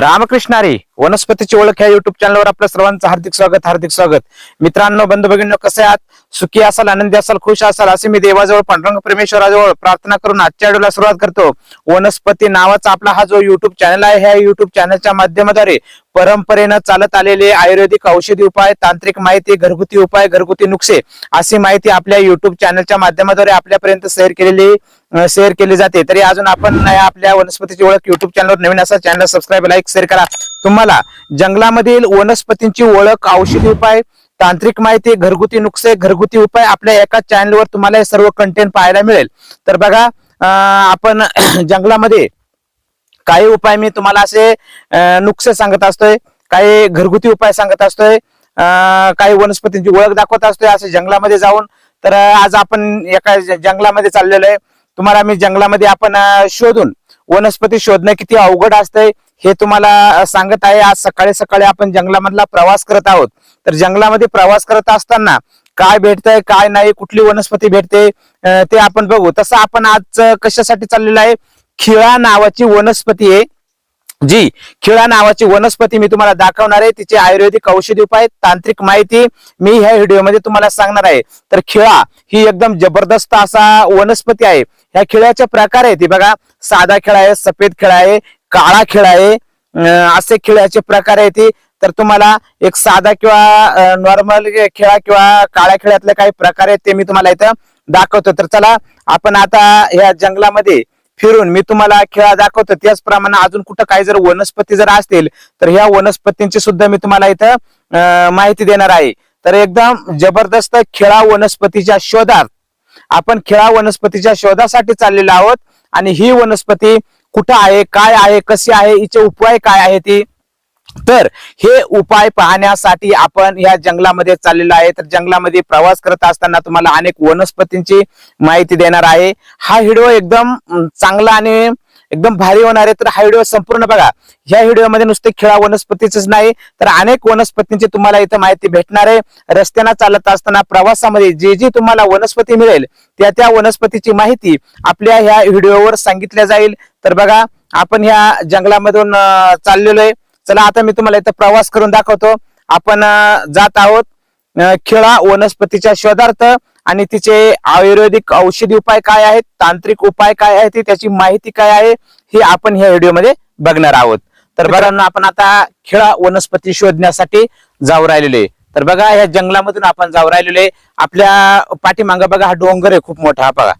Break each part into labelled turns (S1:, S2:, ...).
S1: रामकृष्णारी वनस्पतीची ओळख या युट्यूब चॅनलवर आपलं सर्वांचं हार्दिक स्वागत हार्दिक स्वागत. मित्रांनो बंधू भगिनी कसे आहात? सुखी असाल आनंदी असाल खुश असाल असे मी देवाजवळ पांडुरंग परमेश्वराजवळ प्रार्थना करून आजच्या व्हिडिओला सुरुवात करतो. वनस्पती नावाचा आपला हा जो युट्यूब चॅनल आहे ह्या युट्यूब चॅनलच्या माध्यमाद्वारे परंपरेनं चालत आलेले आयुर्वेदिक औषधी उपाय तांत्रिक माहिती घरगुती उपाय घरगुती नुकसे अशी माहिती आपल्या युट्यूब चॅनलच्या माध्यमाद्वारे आपल्यापर्यंत शेअर केलेली शेअर केली जाते. तरी अजून आपण आपल्या वनस्पतीची ओळख युट्यूब चॅनलवर नवीन असा चॅनल सबस्क्राईब लाईक शेअर करा. तुम्हाला जंगलामधील वनस्पतींची ओळख औषधी उपाय तांत्रिक माहिती घरगुती नुकसे घरगुती उपाय आपल्या एका चॅनलवर तुम्हाला हे सर्व कंटेंट पाहायला मिळेल. तर बघा अं, आपण जंगलामध्ये काही उपाय मी तुम्हाला असे नुकसे सांगत असतोय काही घरगुती उपाय सांगत असतोय अं, काही वनस्पतींची ओळख दाखवत असतोय असे जंगलामध्ये जाऊन. तर आज आपण एका जंगलामध्ये चाललेलो आहे. तुम्हाला मी जंगलामध्ये आपण शोधून वनस्पती शोधणं किती अवघड असतंय हे तुम्हाला सांगत आहे आज सकाळी सकाळी आपण जंगलामधला प्रवास करत आहोत. तर जंगलामध्ये प्रवास करत असताना काय भेटतंय काय नाही कुठली वनस्पती भेटते ते आपण बघू. तसं आपण आज कशासाठी चाललेलं आहे? खिळा नावाची वनस्पती आहे. जी खिळा नावाची वनस्पती मी तुम्हाला दाखवणार आहे. तिचे आयुर्वेदिक औषधी उपाय तांत्रिक माहिती मी ह्या व्हिडिओमध्ये तुम्हाला सांगणार आहे. तर खिळा ही एकदम जबरदस्त असा वनस्पती आहे. ह्या खिळ्याचे प्रकार आहे ती बघा साधा खिळा आहे सफेद खिळा आहे काळा खेळ आहे. असे खेळाचे प्रकार आहे ते तर तुम्हाला एक साधा किंवा नॉर्मल खेळा किंवा काळ्या खेळातले काही प्रकार आहेत ते मी तुम्हाला इथं दाखवतो. तर चला आपण आता या जंगलामध्ये फिरून मी तुम्हाला खेळा दाखवतो. त्याचप्रमाणे अजून कुठं काही जर वनस्पती जर असतील तर ह्या वनस्पतींची सुद्धा मी तुम्हाला इथं माहिती देणार आहे. तर एकदम जबरदस्त खेळा वनस्पतीच्या शोधात आपण खेळा वनस्पतीच्या शोधासाठी चाललेलो आहोत. आणि ही वनस्पती कुठं आहे काय आहे कशी आहे हिचे उपाय काय आहे ती तर हे उपाय पाहण्यासाठी आपण या जंगलामध्ये चाललेलो आहे. तर जंगलामध्ये प्रवास करत असताना तुम्हाला अनेक वनस्पतींची माहिती देणार आहे. हा व्हिडिओ एकदम चांगला आणि एकदम भारी होणार आहे. तर हा व्हिडिओ संपूर्ण बघा. ह्या व्हिडिओमध्ये नुसते खेळा वनस्पतीच नाही तर अनेक वनस्पतींची तुम्हाला इथं माहिती भेटणार आहे. रस्त्यानं चालत असताना प्रवासामध्ये जे जी तुम्हाला वनस्पती मिळेल त्या त्या वनस्पतीची माहिती आपल्या ह्या व्हिडिओवर सांगितल्या जाईल. तर बघा आपण ह्या जंगलामधून चाललेलो आहे चला आता मी तुम्हाला इथं प्रवास करून दाखवतो. आपण जात आहोत. खिळा वनस्पतीच्या शोधार्थ आणि तिचे आयुर्वेदिक औषधी उपाय काय आहेत तांत्रिक उपाय काय आहेत त्याची माहिती काय आहे हे आपण ह्या व्हिडिओमध्ये बघणार आहोत. तर बघा आपण आता खिळा वनस्पती शोधण्यासाठी जाऊ राहिलेले आहे. तर बघा ह्या जंगलामधून आपण जाऊ राहिलेले आहे. आपल्या पाठीमागं बघा हा डोंगर आहे खूप मोठा हा बघा.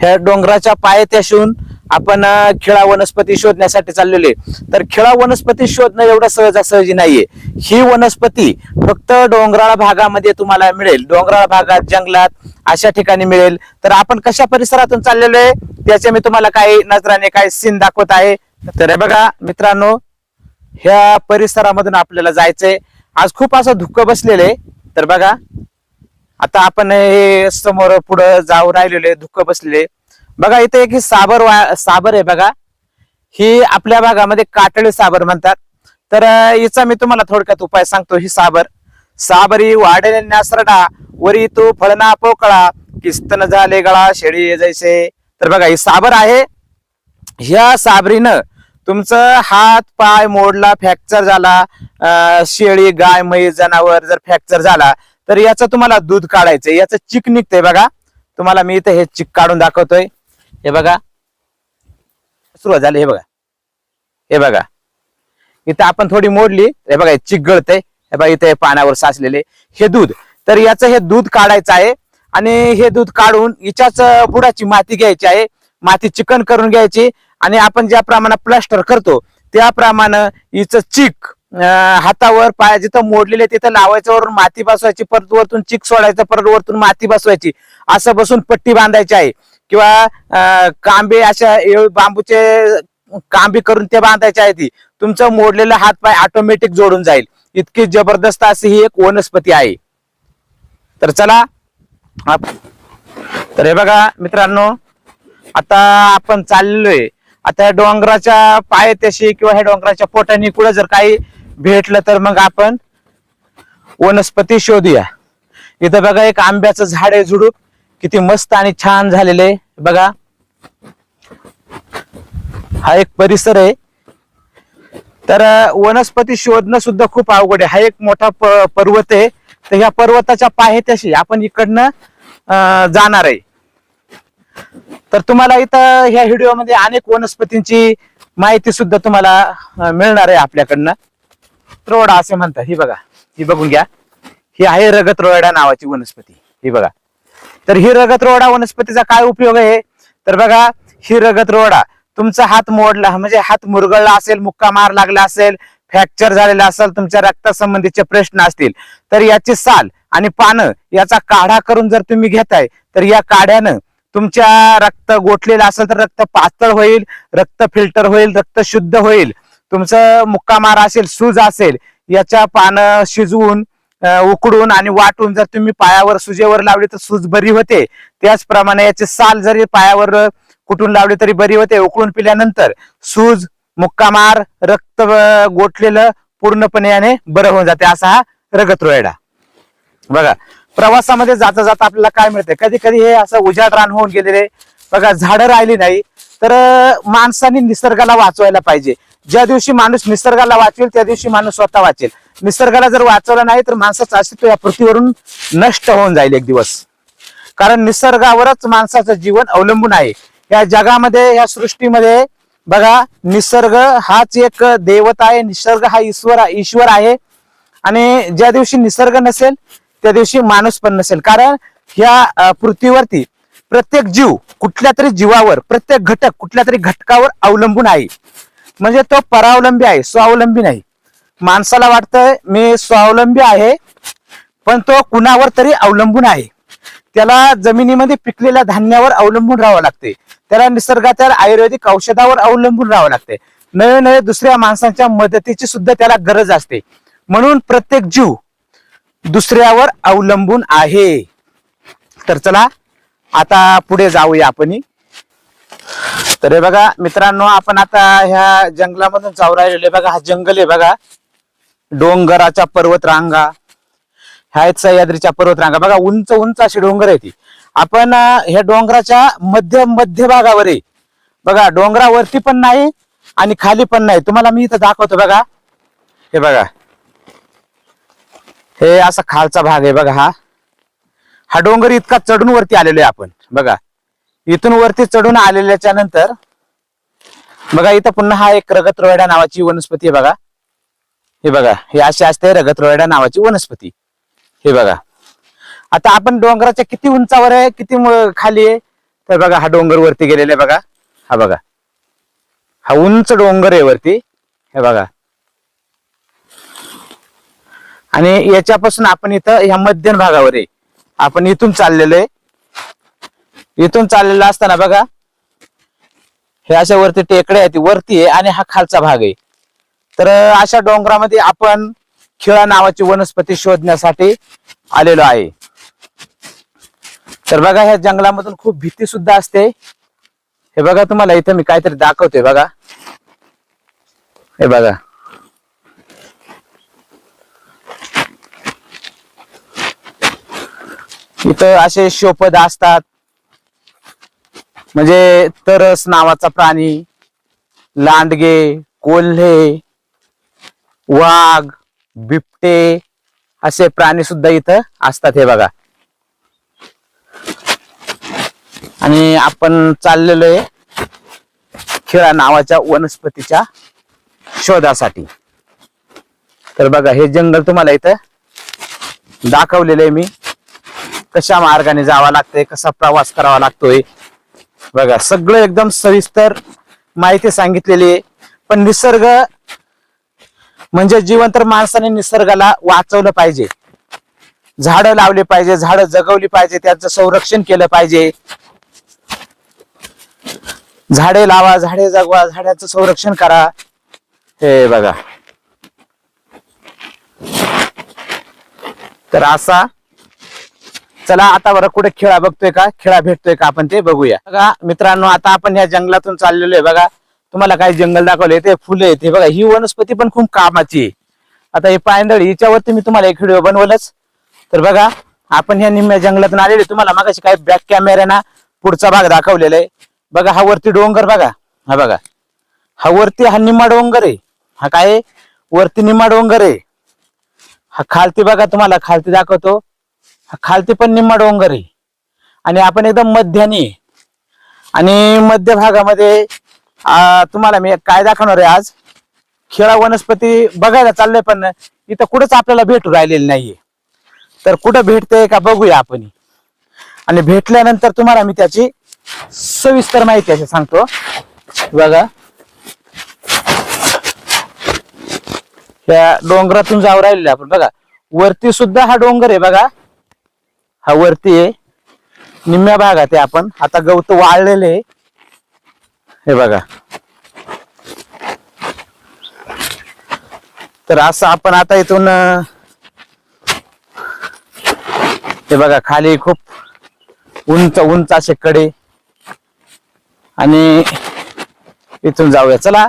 S1: ह्या डोंगराच्या पायथ्याशून आपण खिळा वनस्पती शोधण्यासाठी चाललेले तर खिळा वनस्पती शोधणं एवढं सहजासहजी नाहीये. ही वनस्पती फक्त डोंगराळ भागामध्ये तुम्हाला मिळेल. डोंगराळ भागात जंगलात अशा ठिकाणी मिळेल. तर आपण कशा परिसरातून चाललेलो आहे त्याचे मी तुम्हाला काही नजराने काही सीन दाखवत आहे. तर हे बघा मित्रांनो ह्या परिसरामधून आपल्याला जायचंय. आज खूप असं धुकं बसलेलं आहे. तर बघा आता आपण हे समोर पुढे जाऊ राहिलेले धुकं बसलेले बघा इथे एक ही साबर वा- साबर आहे बघा. ही आपल्या भागामध्ये काटळी साबर म्हणतात. तर हिचा मी तुम्हाला थोडक्यात उपाय सांगतो. ही साबर साबरी वाढेल नासरडा वरी तू फळना पोकळा किस्तन झाले गळा शेळी जायचे तर बघा ही साबर आहे. ह्या साबरीनं तुमचं हात पाय मोडला फ्रॅक्चर झाला शेळी गाय म्हैस जनावर जर फ्रॅक्चर झाला तर याचं तुम्हाला दूध काढायचंय. याचं चिक निघतंय बघा. तुम्हाला मी इथं हे चिक काढून दाखवतोय. हे बघा. सुरुवात झाली हे बघा. हे बघा. इथं आपण थोडी मोडली. हे बघा हे हे बघा इथे पाण्यावर साचलेले. हे दूध. तर याचं हे दूध काढायचं आहे आणि हे दूध काढून हिच्याच बुडाची माती घ्यायची आहे. माती चिकन करून घ्यायची आणि आपण ज्या प्रमाणात प्लास्टर करतो त्याप्रमाणे हिचं चिक हातावर पाय जिथं मोडलेले तिथं लावायचं वरून माती बसवायची परत वरतून चिक सोडायचं परत वरतून माती बसवायची. असं बसून पट्टी बांधायची आहे. किंवा कांबे अशा बांबूचे कांबी करून ते बांधायचे आहे ती. तुमचं मोडलेलं हात पाय ऑटोमॅटिक जोडून जाईल. इतकी जबरदस्त अशी ही एक वनस्पती आहे. तर चला तर हे बघा मित्रांनो आता आपण चाललोय. आता या डोंगराच्या पायथ्याशी किंवा ह्या डोंगराच्या पोटाने कुठं जर काही भेटलं तर मग आपण वनस्पती शोधूया. इथं बघा एक आंब्याचं झाड आहे झुडूप. किती मस्त आणि छान झालेले बघा. हा एक परिसर आहे. तर वनस्पती शोधणं सुद्धा खूप अवघड आहे. हा एक मोठा पर्वत आहे. तर ह्या पर्वताच्या पायथ्याशी आपण इकडनं जाणार आहे. तर तुम्हाला इथं ह्या व्हिडिओमध्ये अनेक वनस्पतींची माहिती सुद्धा तुम्हाला मिळणार आहे आपल्याकडनं. त्रोडा असे म्हणतात. ही बघा. ही बघून घ्या. ही आहे रगत रोयडा नावाची वनस्पती. ही बघा. तर ही रगत रोडा वनस्पतीचा काय उपयोग आहे? तर बघा ही रगत रोडा तुमचा हात मोडला म्हणजे हात मुरगळला असेल मुक्का मार लागला असेल फ्रॅक्चर झालेला असेल तुमच्या रक्तासंबंधीचे प्रश्न असतील तर याची साल आणि पानं याचा काढा करून जर तुम्ही घेताय तर या काढ्यानं तुमच्या रक्त गोठलेलं असेल तर रक्त पातळ होईल रक्त फिल्टर होईल रक्त शुद्ध होईल. तुमचं मुक्कामार असेल सूज असेल याच्या पानं शिजवून उकडून आणि वाटून जर तुम्ही पायावर सुजेवर लावली तर सूज बरी होते. त्याचप्रमाणे याची साल जरी पायावर कुठून लावले लावली तरी बरी होते. उकळून पिल्यानंतर सूज मुक्कामार रक्त गोठलेलं पूर्णपणे याने बरं होऊन जाते. असा हा रगत रोयडा बघा प्रवासामध्ये जाता जाता आपल्याला काय मिळते कधी कधी हे असं उजाड रान होऊन गेलेले. बघा झाडं राहिली नाही तर माणसाने निसर्गाला वाचवायला पाहिजे. ज्या दिवशी माणूस निसर्गाला वाचवेल त्या दिवशी माणूस स्वतः वाचेल. निसर्गाला जर वाचवलं नाही तर माणसाचं अस्तित्व या पृथ्वीवरून नष्ट होऊन जाईल एक दिवस. कारण निसर्गावरच माणसाचं जीवन अवलंबून आहे. या जगामध्ये या सृष्टीमध्ये बघा निसर्ग हाच एक देवता आहे निसर्ग हा ईश्वर ईश्वर आहे. आणि ज्या दिवशी निसर्ग नसेल त्या दिवशी माणूस पण नसेल. कारण ह्या पृथ्वीवरती प्रत्येक जीव कुठल्या तरी जीवावर प्रत्येक घटक कुठल्या तरी घटकावर अवलंबून आहे. म्हणजे तो परावलंबी आहे स्वावलंबी नाही. माणसाला वाटतंय मी स्वावलंबी आहे पण तो कुणावर तरी अवलंबून आहे. त्याला जमिनीमध्ये पिकलेल्या धान्यावर अवलंबून राहावं लागते. त्याला निसर्गाच्या आयुर्वेदिक औषधावर अवलंबून राहावं लागते. नवे नवे दुसऱ्या माणसांच्या मदतीची सुद्धा त्याला गरज असते. म्हणून प्रत्येक जीव दुसऱ्यावर अवलंबून आहे. तर चला आता पुढे जाऊया आपण. तर हे बघा मित्रांनो आपण आता ह्या जंगलामधून जाऊ राहिलेलो आहे. बघा हा जंगल आहे बघा. डोंगराच्या पर्वत रांगा ह्या आहेत सह्याद्रीच्या पर्वत रांगा बघा उंच उंच अशी डोंगर आहे ती आपण ह्या डोंगराच्या मध्य मध्य भागावर आहे बघा डोंगरावरती पण नाही आणि खाली पण नाही. तुम्हाला मी इथं दाखवतो बघा. हे बघा. हे असा खालचा भाग आहे बघा हा. हा डोंगर इतका चढून वरती आलेलो आहे आपण बघा. इथून वरती चढून आलेल्याच्या नंतर बघा इथं पुन्हा हा एक रगत रोयडा नावाची वनस्पती आहे बघा. हे बघा हे अशी असते रगत नावाची वनस्पती. हे बघा. आता आपण डोंगराच्या किती उंचावर आहे किती खाली आहे? तर बघा हा डोंगर वरती गेलेला आहे बघा. हा बघा. हा उंच डोंगर आहे वरती. हे बघा. आणि याच्यापासून आपण इथं ह्या मध्यम भागावर आहे. आपण इथून चाललेलो आहे. इथून चाललेलं असताना बघा हे अशा वरती टेकडे आहेत वरती आहे आणि हा खालचा भाग आहे. तर अशा डोंगरामध्ये आपण खिळा नावाची वनस्पती शोधण्यासाठी आलेलो आहे. तर बघा ह्या जंगलामधून खूप भीती सुद्धा असते. हे बघा तुम्हाला इथं मी काहीतरी दाखवतोय बघा. हे बघा. इथं असे शोपद असतात. म्हणजे तरस नावाचा प्राणी लांडगे कोल्हे वाघ बिबटे असे प्राणी सुद्धा इथं असतात हे बघा. आणि आपण चाललेलो आहे खिळा नावाच्या वनस्पतीच्या शोधासाठी. तर बघा हे जंगल तुम्हाला इथं दाखवलेलं आहे मी. कशा मार्गाने जावं लागतंय कसा प्रवास करावा लागतोय. बघा सगळं एकदम सविस्तर माहिती सांगितलेली आहे. पण निसर्ग म्हणजे जिवंत माणसाने निसर्गाला वाचवलं पाहिजे. झाडं लावली पाहिजे झाडं जगवली पाहिजे त्यांचं संरक्षण केलं पाहिजे. झाडे लावा झाडे जगवा झाडाचं संरक्षण करा. हे बघा. तर असा चला आता बरं कुठे खेळा बघतोय का? खेळा भेटतोय का आपण ते बघूया. बघा मित्रांनो आता आपण या जंगलातून चाललेलो आहे. बघा तुम्हाला काय जंगल दाखवले ते फुलं आहेत हे बघा ही वनस्पती पण खूप कामाची आहे. आता हे पायंदळ हिच्यावरती मी तुम्हाला एक व्हिडिओ बनवलंच. तर बघा आपण ह्या निम्म्या जंगलातून आलेले तुम्हाला मागाशी काही बॅक कॅमेऱ्याना पुढचा भाग दाखवलेला आहे. बघा हा वरती डोंगर बघा. हा बघा. हा वरती हा निम्मा डोंगर आहे. हा काय आहे? वरती निम्मा डोंगर आहे. हा खालती बघा तुम्हाला खालती दाखवतो. हा खालती पण निम्मा डोंगर आहे. आणि आपण एकदम मध्यानी आणि मध्य भागामध्ये आ, तुम्हाला मी एक काय दाखवणार आहे आज? खेळा वनस्पती बघायला चाललंय पण इथं कुठंच आपल्याला भेटू राहिलेली नाहीये. तर कुठं भेटते का बघूया आपण. आणि भेटल्यानंतर तुम्हाला मी त्याची सविस्तर माहिती अशी सांगतो. बघा. त्या डोंगरातून जाऊ राहिले आपण. बघा. वरती सुद्धा हा डोंगर आहे बघा. हा वरती आहे. निम्म्या भागात आहे आपण. आता गवत वाळलेले आहे. हे बघा. तर असं आपण आता इथून हे बघा खाली खूप उंच उंच असे कडे आणि इथून जाऊया. चला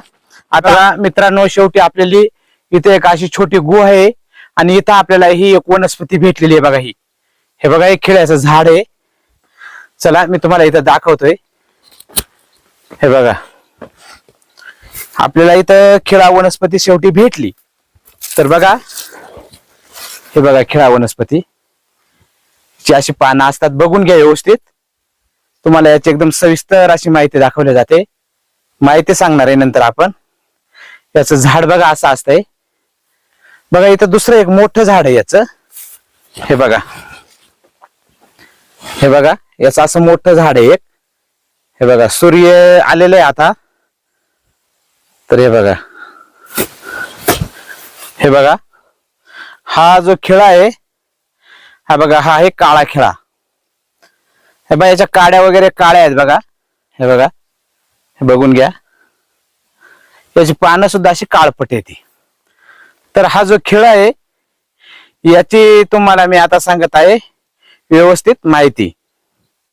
S1: आता मित्रांनो शेवटी आपल्याली इथे एक अशी छोटी गुहा आहे आणि इथं आपल्याला ही एक वनस्पती भेटलेली आहे बघा ही. हे बघा एक खेळाचं झाड आहे. चला मी तुम्हाला इथं दाखवतोय. हे बघा. आपल्याला इथं खिळा वनस्पती शेवटी भेटली. तर बघा. हे बघा खिळा वनस्पती. जी अशी पानं असतात बघून घ्या व्यवस्थित. तुम्हाला याची एकदम सविस्तर अशी माहिती दाखवली जाते. माहिती सांगणार आहे नंतर आपण. याचं झाड बघा असं असतंय. बघा इथं दुसरं एक मोठं झाड आहे याचं. हे बघा. हे बघा याचं असं मोठं झाड आहे एक. हे बघा सूर्य आलेलं आहे आता. तर हे बघा. हे बघा हा जो खेळा आहे हा बघा हा आहे काळा खेळा. हे बघा याच्या काड्या वगैरे काळ्या आहेत बघा. हे बघा हे बघून घ्या. याची पानं सुद्धा अशी काळपट येते तर हा जो खेळ आहे याची तुम्हाला मी आता सांगत आहे व्यवस्थित माहिती.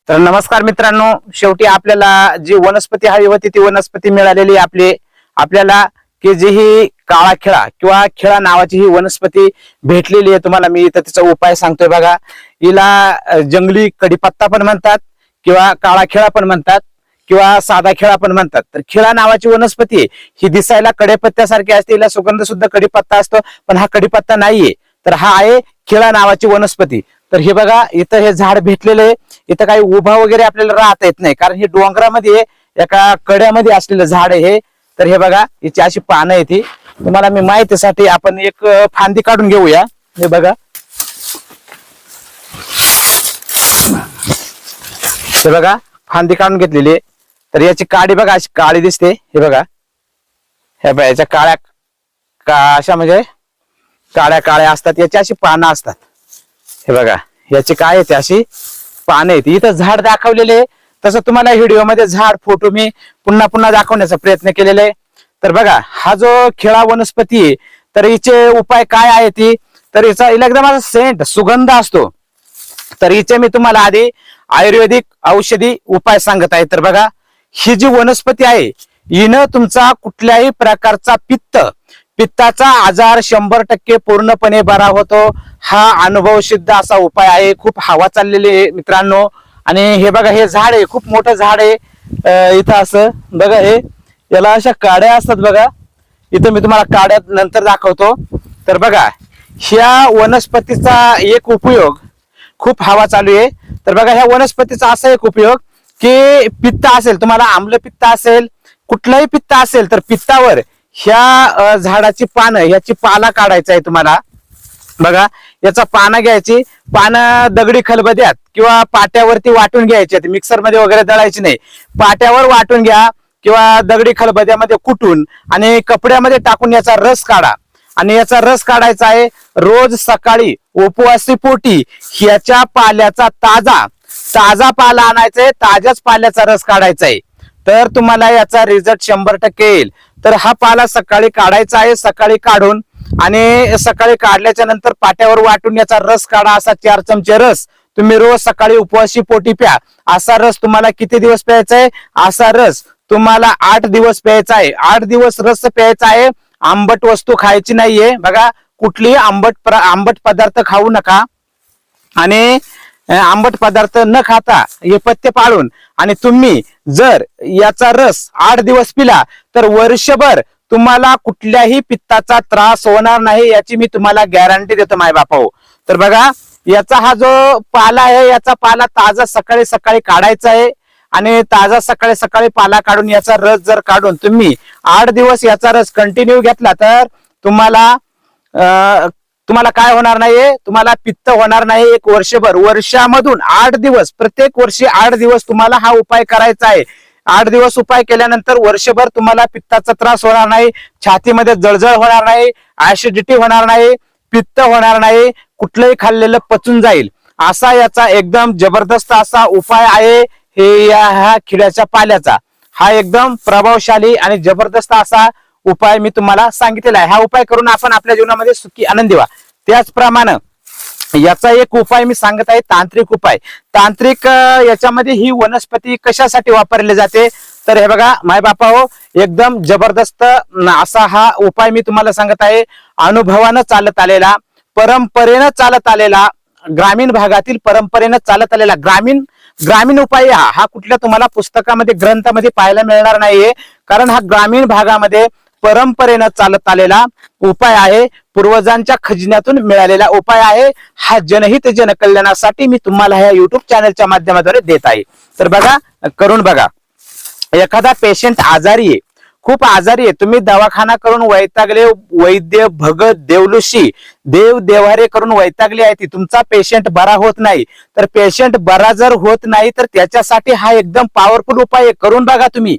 S1: तर नमस्कार मित्रांनो शेवटी आपल्याला जी वनस्पती हवी होती ती वनस्पती मिळालेली आपली. आपल्याला की जी ही काळा खेळा किंवा खेळा नावाची ही वनस्पती भेटलेली आहे तुम्हाला मी. इथं तिचा उपाय सांगतोय बघा. हिला जंगली कडीपत्ता पण म्हणतात किंवा काळा खेळा पण म्हणतात किंवा साधा खेळा पण म्हणतात. तर खेळा नावाची वनस्पती आहे. ही दिसायला कडेपत्त्यासारखी असते हिला सुगंध सुद्धा कडीपत्ता असतो पण हा कडीपत्ता नाहीये. तर हा आहे खेळा नावाची वनस्पती. तर हे बघा इथं हे झाड भेटलेलं आहे. इथं काही उभा वगैरे आपल्याला राहता येत नाही कारण हे डोंगरामध्ये एका कड्यामध्ये असलेलं झाड आहे तर हे बघा याची अशी पानं आहे ती तुम्हाला मी माहितीसाठी आपण एक फांदी काढून घेऊया. हे बघा. हे बघा फांदी काढून घेतलेली आहे. तर याची काडी बघा अशी काळी दिसते. हे बघा. हे बघा याच्या काळ्या का अशा म्हणजे काळ्या काळ्या असतात. याची अशी पानं असतात. हे बघा याची काय येते अशी पानं येते इथं झाड दाखवलेले तसं तुम्हाला व्हिडिओमध्ये झाड फोटो मी पुन्हा पुन्हा दाखवण्याचा प्रयत्न केलेला आहे. तर बघा हा जो खिळा वनस्पती आहे तर हिचे उपाय काय आहे ती? तर हिचा एकदम सेंट सुगंध असतो. तर हिचे मी तुम्हाला आधी आयुर्वेदिक औषधी उपाय सांगत आहे. तर बघा ही जी वनस्पती आहे हिनं तुमचा कुठल्याही प्रकारचा पित्त पित्ताचा आजार शंभर टक्के पूर्णपणे बरा होतो. हा अनुभव सिद्ध असा उपाय आहे. खूप हवा चाललेली आहे मित्रांनो. आणि हे बघा हे झाड आहे. खूप मोठं झाड आहे. इथं असं. बघा हे. याला अशा काड्या असतात बघा. इथं मी तुम्हाला काड्या नंतर दाखवतो. तर बघा ह्या वनस्पतीचा एक उपयोग. खूप हवा चालू आहे. तर बघा ह्या वनस्पतीचा असा एक उपयोग की पित्त असेल तुम्हाला आम्ल पित्त असेल कुठलंही पित्त असेल तर पित्तावर ह्या झाडाची पानं ह्याची पाला काढायचा आहे तुम्हाला. बघा याचा पानं घ्यायची पानं दगडी खलबद्यात किंवा पाट्यावरती वाटून घ्यायची मिक्सरमध्ये वगैरे दळायची नाही. पाट्यावर वाटून घ्या किंवा दगडी खलबद्यामध्ये कुटून आणि कपड्यामध्ये टाकून याचा रस काढा. आणि याचा रस काढायचा आहे रोज सकाळी उपवासी पोटी ह्याच्या पाल्याचा ताजा. ताजा पाला आणायचा आहे ताज्याच पाल्याचा रस काढायचा आहे तर तुम्हाला याचा रिझल्ट शंभर टक्के येईल. तर हा पाला सकाळी काढायचा आहे सकाळी काढून आणि सकाळी काढल्याच्या नंतर पाट्यावर वाटून याचा रस काढा असा चार चमचे रस. तुम्ही रोज सकाळी उपवासी पोटी प्या. असा रस तुम्हाला किती दिवस प्यायचा आहे? असा रस तुम्हाला आठ दिवस प्यायचा आहे. आठ दिवस रस प्यायचा आहे. आंबट वस्तू खायची नाहीये. बघा कुठलीही आंबट आंबट पदार्थ खाऊ नका. आणि आंबट पदार्थ न खाता हे पथ्य पाळून आणि तुम्ही जर याचा रस आठ दिवस पिला तर वर्षभर तुम्हाला कुठल्याही पित्ताचा त्रास होणार नाही याची मी तुम्हाला गॅरंटी देतो माय बापाओ. तर बघा याचा हा जो पाला आहे याचा पाला ताजा सकाळी सकाळी काढायचा आहे आणि ताजा सकाळी सकाळी पाला काढून याचा रस जर काढून तुम्ही आठ दिवस याचा रस कंटिन्यू घेतला तर तुम्हाला तुम्हाला काय होणार नाहीये? तुम्हाला पित्त होणार नाही एक वर्षभर. वर्षामधून आठ दिवस प्रत्येक वर्षी आठ दिवस तुम्हाला हा उपाय करायचा आहे. आठ दिवस उपाय केल्यानंतर वर्षभर तुम्हाला पित्ताचा त्रास होणार नाही छातीमध्ये जळजळ होणार नाही ऍसिडिटी होणार नाही पित्त होणार नाही कुठलंही खाल्लेलं पचून जाईल. असा याचा एकदम जबरदस्त असा उपाय आहे हे या ह्या खिड्याच्या पाल्याचा. हा एकदम प्रभावशाली आणि जबरदस्त असा उपाय मी तुम्हाला सांगितलेला आहे. हा उपाय करून आपण आपल्या जीवनामध्ये सुखी आनंदी व्हा. त्याचप्रमाणे याचा एक उपाय मी सांगत आहे तांत्रिक उपाय. तांत्रिक याच्यामध्ये ही वनस्पती कशासाठी वापरली जाते? तर हे बघा माय बापा हो एकदम जबरदस्त असा हा उपाय मी तुम्हाला सांगत आहे. अनुभवानं चालत आलेला परंपरेनं चालत आलेला ग्रामीण भागातील परंपरेनं चालत आलेला ग्रामीण ग्रामीण उपाय हा हा कुठल्या तुम्हाला पुस्तकामध्ये ग्रंथामध्ये पाहायला मिळणार नाहीये. कारण हा ग्रामीण भागामध्ये परंपरेनं चालत आलेला उपाय आहे. पूर्वजांच्या खजिन्यातून मिळालेला उपाय आहे. हा जनहित जनकल्याणासाठी मी तुम्हाला ह्या युट्यूब चॅनलच्या माध्यमाद्वारे देत आहे. तर बघा करून बघा. एखादा पेशंट आजारी आहे खूप आजारी आहे तुम्ही दवाखाना करून वैतागले वैद्य भगत देवलुशी देव देवारे करून वैतागले आहे ती तुमचा पेशंट बरा होत नाही. तर पेशंट बरा जर होत नाही तर त्याच्यासाठी हा एकदम पॉवरफुल उपाय आहे. करून बघा तुम्ही.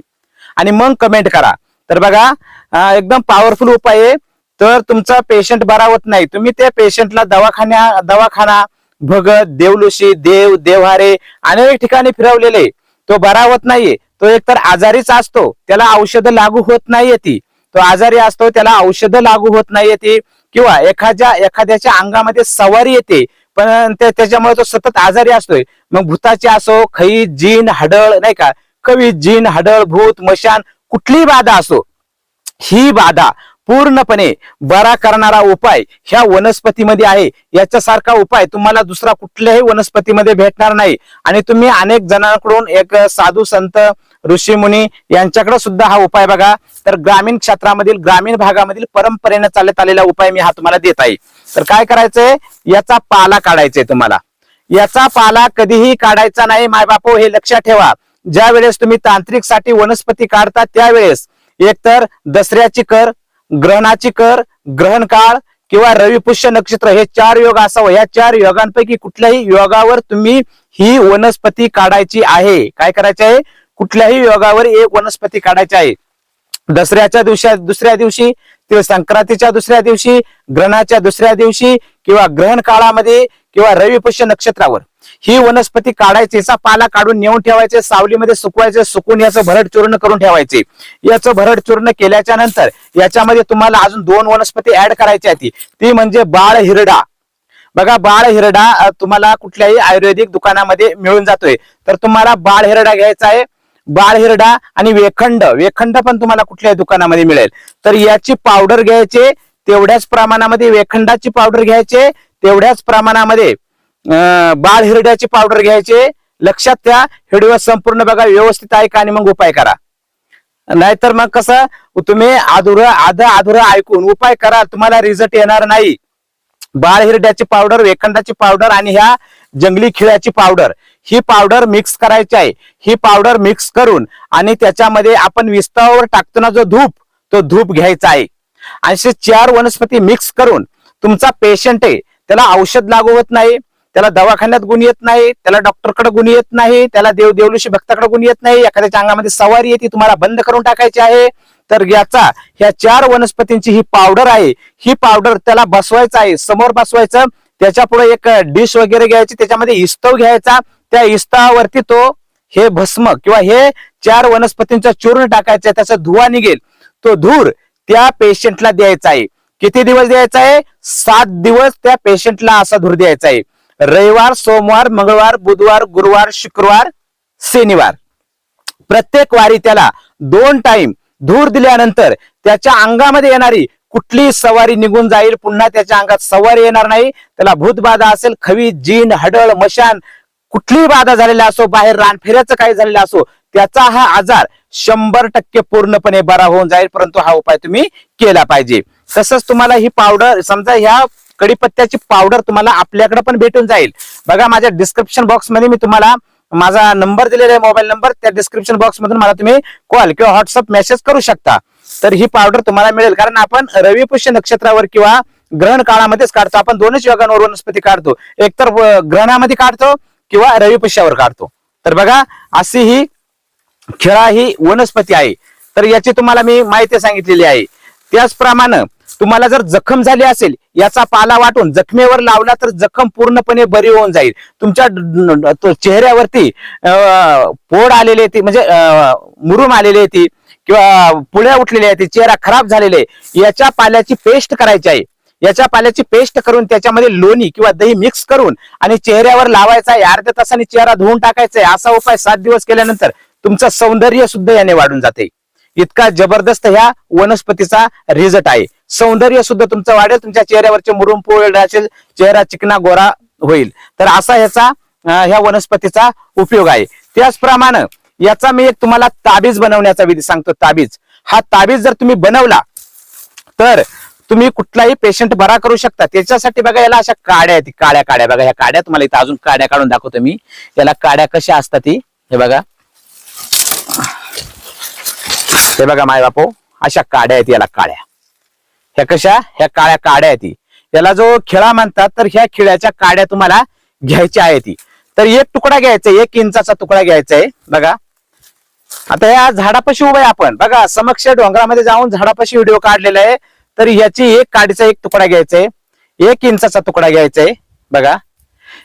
S1: आणि मग कमेंट करा. तर बघा एकदम पॉवरफुल उपाय आहे. तर तुमचा पेशंट बरा होत नाही. तुम्ही त्या पेशंटला दवाखान्या दवाखाना भगत देवलुशी देव देवहारे अनेक ठिकाणी फिरवलेले तो बरा होत नाहीये. तो एकतर आजारीच असतो त्याला औषधं लागू होत नाहीये ती. तो आजारी असतो त्याला औषधं लागू होत नाहीये ती. किंवा एखाद्या एखाद्याच्या अंगामध्ये सवारी येते पण त्याच्यामुळे तो सतत आजारी असतोय. मग भूताची असो खई जीन हडळ नाही का? कवी जीन हडळ भूत मशान कुठलीही बाधा असो ही बाधा पूर्णपणे बरा करणारा उपाय ह्या वनस्पतीमध्ये आहे. याच्यासारखा उपाय तुम्हाला दुसरा कुठल्याही वनस्पतीमध्ये भेटणार नाही. आणि तुम्ही अनेक जणांकडून एक साधू संत ऋषी मुनी यांच्याकडे सुद्धा हा उपाय बघा. तर ग्रामीण क्षेत्रामधील ग्रामीण भागामधील परंपरेने चालत आलेला उपाय मी हा तुम्हाला देत आहे. तर काय करायचंय? याचा पाला काढायचंय तुम्हाला. याचा पाला कधीही काढायचा नाही माय बापो हे लक्षात ठेवा. ज्या वेळेस तुम्ही तांत्रिकसाठी वनस्पती काढता त्यावेळेस एकतर दसऱ्याची कर ग्रहणाची कर ग्रहण काळ किंवा रविपुष्य नक्षत्र हे चार योग असावं. या चार योगांपैकी कुठल्याही योगावर तुम्ही ही वनस्पती काढायची आहे. काय करायचे आहे? कुठल्याही योगावर एक वनस्पती काढायची आहे. दसऱ्याच्या दिवशी दुसऱ्या दिवशी किंवा संक्रांतीच्या दुसऱ्या दिवशी ग्रहणाच्या दुसऱ्या दिवशी किंवा ग्रहण काळामध्ये किंवा रविपुष्य नक्षत्रावर. ही वनस्पती काढायची याचा पाला काढून नेऊन ठेवायचे सावलीमध्ये सुकवायचे सुकून याचं भरड चूर्ण करून ठेवायचे. याचं भरड चूर्ण केल्याच्यानंतर याच्यामध्ये तुम्हाला अजून दोन वनस्पती ऍड करायची आहे ती. म्हणजे बाळ हिरडा. बघा बाळ हिरडा तुम्हाला कुठल्याही आयुर्वेदिक दुकानामध्ये मिळून जातोय. तर तुम्हाला बाळ हिरडा घ्यायचा आहे. बाळ हिरडा आणि वेखंड. वेखंड पण तुम्हाला कुठल्याही दुकानामध्ये मिळेल. तर याची पावडर घ्यायचे तेवढ्याच प्रमाणामध्ये वेखंडाची पावडर घ्यायचे तेवढ्याच प्रमाणामध्ये बाळ हिरड्याची पावडर घ्यायचे. लक्षात त्या व्हिडिओ संपूर्ण बघा व्यवस्थित आहे का आणि मग उपाय करा. नाहीतर मग कसं तुम्ही अधुरं आधा अधुरं ऐकून उपाय करा तुम्हाला रिझल्ट येणार नाही. बाळ हिरड्याची पावडर वेखंडाची पावडर आणि ह्या जंगली खिळ्याची पावडर ही पावडर मिक्स करायची आहे. ही पावडर मिक्स करून आणि त्याच्यामध्ये आपण विस्तावर टाकतो ना जो धूप तो धूप घ्यायचा आहे. असे चार वनस्पती मिक्स करून तुमचा पेशंट आहे त्याला औषध लागू होत नाही त्याला दवाखान्यात गुण येत नाही त्याला डॉक्टरकडे गुण येत नाही त्याला देव देवलुशी भक्ताकडे गुण येत नाही एखाद्याच्या अंगामध्ये सवारी येते तुम्हाला बंद करून टाकायची आहे. तर याचा ह्या चार वनस्पतींची ही पावडर आहे ही पावडर त्याला बसवायचं आहे समोर बसवायचं त्याच्या पुढे एक डिश वगैरे घ्यायची त्याच्यामध्ये इस्तव घ्यायचा त्या इस्तवावरती तो हे भस्म किंवा हे चार वनस्पतींचा चूर्ण टाकायचं आहे त्याचा धुवा निघेल तो धूर त्या पेशंटला द्यायचा आहे. किती दिवस द्यायचा आहे? सात दिवस त्या पेशंटला असा धूर द्यायचा आहे. रविवार सोमवार मंगळवार बुधवार गुरुवार शुक्रवार शनिवार. प्रत्येक वारी त्याला दोन टाइम धूर दिल्यानंतर त्याच्या अंगामध्ये येणारी कुठली सवारी निघून जाईल. पुन्हा त्याच्या अंगात सवारी येणार नाही. त्याला भूतबाधा असेल खवी जीन हडळ मशान कुठलीही बाधा झालेला असो बाहेर रानफेऱ्याचं काही झालेलं असो त्याचा हा आजार शंभर टक्के पूर्णपणे बरा होऊन जाईल. परंतु हा उपाय तुम्ही केला पाहिजे. तसंच तुम्हाला ही पावडर समजा ह्या कडीपत्त्याची पावडर तुम्हाला आपल्याकडे पण भेटून जाईल. बघा माझ्या डिस्क्रिप्शन बॉक्समध्ये मी तुम्हाला माझा नंबर दिलेला आहे मोबाईल नंबर त्या डिस्क्रिप्शन बॉक्स मधून मला तुम्ही कॉल किंवा व्हॉट्सअप मेसेज करू शकता. तर ही पावडर तुम्हाला मिळेल. कारण आपण रवी पुष्य नक्षत्रावर किंवा ग्रहण काळामध्येच काढतो. आपण दोनच योगांवर वनस्पती काढतो. एकतर ग्रहणामध्ये काढतो किंवा रविपुष्यावर काढतो. तर बघा अशी ही खेळा ही वनस्पती आहे. तर याची तुम्हाला मी माहिती सांगितलेली आहे. त्याचप्रमाणे तुम्हाला जर जखम झाली असेल याचा पाला वाटून जखमेवर लावला तर जखम पूर्णपणे बरी होऊन जाईल. तुमच्या तो चेहऱ्यावरती अं, फोड आलेली ती म्हणजे मुरुम आलेली ती किंवा पुळ्या उठलेल्या आहेत चेहरा खराब झालेले आहे. याच्या पाल्याची पेस्ट करायची आहे. याच्या पाल्याची पेस्ट करून त्याच्यामध्ये लोणी किंवा दही मिक्स करून आणि चेहऱ्यावर लावायचा आहे अर्ध्या तासाने चेहरा धुवून टाकायचा आहे. असा उपाय सात दिवस केल्यानंतर तुमचं सौंदर्य सुद्धा याने वाढून जाते. इतका जबरदस्त ह्या वनस्पतीचा रिझल्ट आहे. सौंदर्य सुद्धा तुमचं वाढेल तुमच्या चेहऱ्यावरचे मुरुम पोळ असेल चेहरा चिकना गोरा होईल. तर असा ह्याचा ह्या वनस्पतीचा उपयोग आहे. त्याचप्रमाणे याचा मी एक तुम्हाला ताबीज बनवण्याचा विधी सांगतो ताबीज. हा ताबीज जर तुम्ही बनवला तर तुम्ही कुठलाही पेशंट बरा करू शकता. त्याच्यासाठी बघा याला अशा काड्या आहेत काड्या काड्या. बघा ह्या काड्या तुम्हाला इथं अजून काड्या काढून दाखवतो मी. याला काड्या कशा असतात ती? हे बघा. हे बघा माय बापू अशा काड्या आहेत याला काड्या. ह्या कशा? ह्या काळ्या काड्या आहेत याला जो खिळा म्हणतात तर ह्या खिळ्याच्या काड्या तुम्हाला घ्यायच्या आहे ती तर एक तुकडा घ्यायचा एक इंचाचा तुकडा घ्यायचा आहे बघा. आता या झाडापाशी उभे आपण बघा समक्ष डोंगरामध्ये जाऊन झाडापाशी व्हिडिओ काढलेला आहे तर याची एक काडीचा एक तुकडा घ्यायचा आहे एक इंचाचा तुकडा घ्यायचा आहे बघा.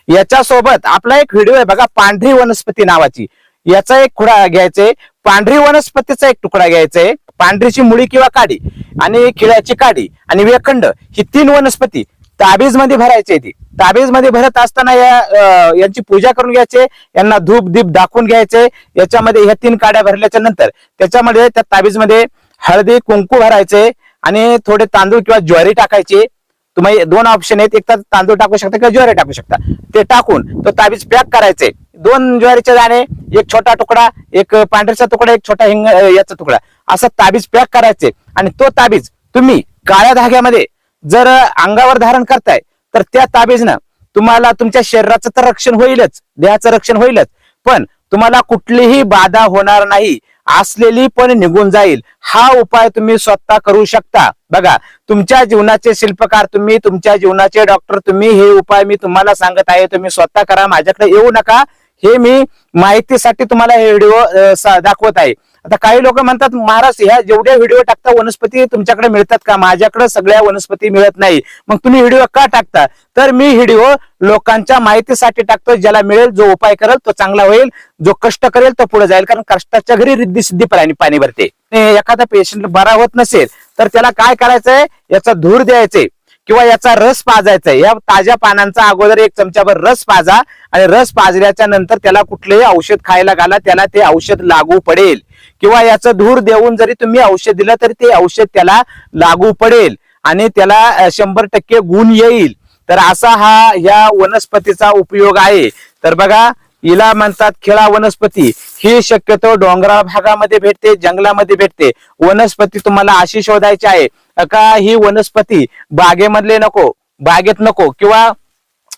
S1: याच्या सोबत आपला एक व्हिडिओ आहे बघा पांढरी वनस्पती नावाची. याचा एक खुडा घ्यायचा आहे पांढरी वनस्पतीचा एक तुकडा घ्यायचा आहे. पांढरीची मुळी किंवा काडी आणि खिळ्याची काडी आणि वेखंड ही तीन वनस्पती ताबीजमध्ये भरायची आहे ती. ताबीजमध्ये भरत असताना या यांची पूजा करून घ्यायचे. यांना धूप दीप दाखवून घ्यायचे. याच्यामध्ये ह्या तीन काड्या भरल्याच्या नंतर त्याच्यामध्ये त्या ताबीजमध्ये हळदी कुंकू भरायचे आणि थोडे तांदूळ किंवा ज्वारी टाकायचे. तुम्ही दोन ऑप्शन आहेत. एक तर तांदूळ टाकू शकता किंवा ज्वारी टाकू शकता. ते टाकून तो ताबीज पॅक करायचे. दोन ज्वारीचे दाणे एक छोटा तुकडा एक पांढऱ्याचा तुकडा एक छोटा हिंग याचा तुकडा. असा ताबीज पॅक करायचे आणि तो ताबीज तुम्ही काळ्या धाग्यामध्ये जर अंगावर धारण करताय तर त्या ताबीजनं तुम्हाला तुमच्या शरीराचं तर रक्षण होईलच देहाचं रक्षण होईलच. पण तुम्हाला कुठलीही बाधा होणार नाही. असलेली पण निघून जाईल. हा उपाय तुम्ही स्वतः करू शकता. बघा तुमच्या जीवनाचे शिल्पकार तुम्ही तुमच्या जीवनाचे डॉक्टर तुम्ही हे उपाय मी तुम्हाला सांगत आहे तुम्ही स्वतः करा. माझ्याकडे येऊ नका. हे मी माहितीसाठी तुम्हाला हे व्हिडिओ दाखवत आहे. आता काही लोक म्हणतात महाराज ह्या जेवढ्या व्हिडिओ टाकता वनस्पती तुमच्याकडे मिळतात का? माझ्याकडे सगळ्या वनस्पती मिळत नाही. मग तुम्ही व्हिडिओ का टाकता? तर मी व्हिडिओ लोकांच्या माहितीसाठी टाकतो ज्याला मिळेल जो उपाय करेल तो चांगला होईल जो कष्ट करेल तो पुढे जाईल. कारण कष्टाच्या घरी रिद्धी सिद्धी पाणी पाणी भरते. एखादा पेशंट बरा होत नसेल तर त्याला काय करायचंय? याचा धूर द्यायचे किंवा याचा रस पाजायचा आहे. या ताज्या पानांचा अगोदर एक चमच्याभर रस पाजा आणि रस पाजल्याच्या नंतर त्याला कुठलंही औषध खायला घाला त्याला ते औषध लागू पडेल. किंवा याचं धूर देऊन जरी तुम्ही औषध दिलं तरी ते औषध त्याला लागू पडेल आणि त्याला शंभर टक्के गुण येईल. तर असा हा या वनस्पतीचा उपयोग आहे. तर बघा हिला म्हणतात खेळा वनस्पती. ही शक्यतो डोंगराळ भागामध्ये भेटते जंगलामध्ये भेटते. वनस्पती तुम्हाला अशी शोधायची आहे. का ही वनस्पती बागेमधले नको बागेत नको किंवा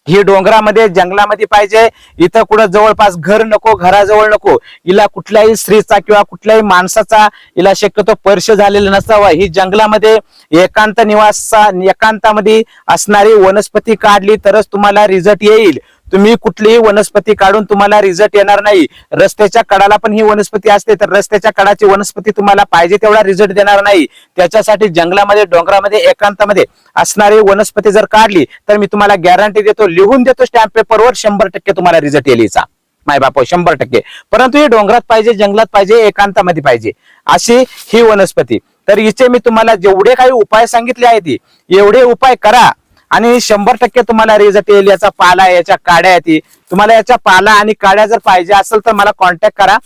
S1: ही डोंगरामध्ये जंगलामध्ये पाहिजे इथं कुठं जवळपास घर नको घराजवळ नको हिला कुठल्याही स्त्रीचा किंवा कुठल्याही माणसाचा हिला शक्यतो स्पर्श झालेला नसावा. ही जंगलामध्ये एकांत निवासा एकांतामध्ये असणारी वनस्पती काढली तरच तुम्हाला रिझल्ट येईल. तुम्ही कुठलीही वनस्पती काढून तुम्हाला रिझल्ट येणार नाही. रस्त्याच्या कडाला पण ही वनस्पती असते तर रस्त्याच्या कडाची वनस्पती तुम्हाला पाहिजे तेवढा रिझल्ट देणार नाही. त्याच्यासाठी जंगलामध्ये डोंगरामध्ये एकांतामध्ये असणारी वनस्पती जर काढली तर मी तुम्हाला गॅरंटी देतो लिहून देतो स्टॅम्प पेपरवर शंभर टक्के तुम्हाला रिझल्ट येईल हिचा माय बाप शंभर टक्के. परंतु हे डोंगरात पाहिजे जंगलात पाहिजे एकांतामध्ये पाहिजे अशी ही वनस्पती. तर हिचे मी तुम्हाला जेवढे काही उपाय सांगितले आहेत एवढे उपाय करा. आणि शंभर टक्के तुम्हाला रिझल्ट येईल याचा पाला याच्या काड्या येते तुम्हाला याच्या पाला आणि काड्या जर पाहिजे असेल तर मला कॉन्टॅक्ट करा.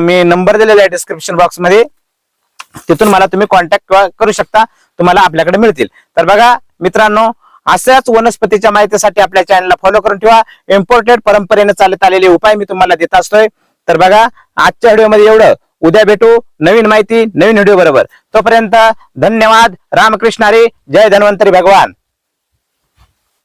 S1: मी नंबर दिलेला आहे डिस्क्रिप्शन बॉक्समध्ये तिथून मला तुम्ही कॉन्टॅक्ट करू शकता. तुम्हाला आपल्याकडे मिळतील. तर बघा मित्रांनो अशाच वनस्पतीच्या माहितीसाठी आपल्या चॅनलला फॉलो करून ठेवा. इम्पोर्टेड परंपरेने चालत आलेले उपाय मी तुम्हाला देत असतोय. तर बघा आजच्या व्हिडिओमध्ये एवढं. उद्या भेटू. नवीन माहिती नवीन व्हिडिओ बरोबर. तोपर्यंत धन्यवाद. रामकृष्ण हरी. जय धन्वंतरी भगवान.